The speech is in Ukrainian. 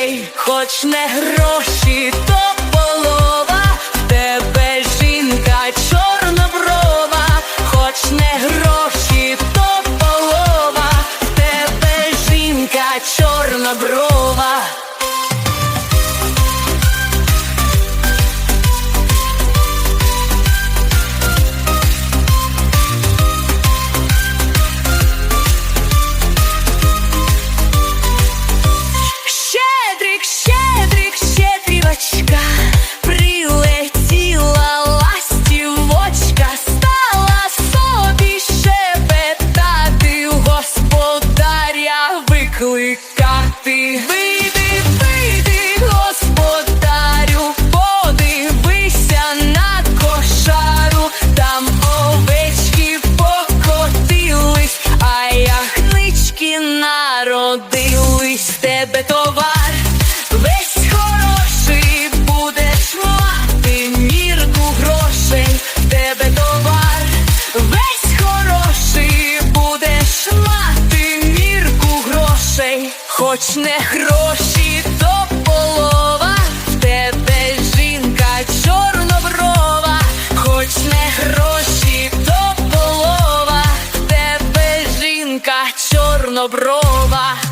Грошей, хоч не гроші, то полова, в тебе жінка чорноброва, хоч не гроші, то полова, в тебе жінка чорноброва. Викликати. Вийди, вийди, господарю, подивися на кошару, там овечки покотились, а яхнички народились. Тебе товар хоч не гроші, то полова, в тебе жінка чорноброва, хоч не гроші, то полова, в тебе жінка чорноброва.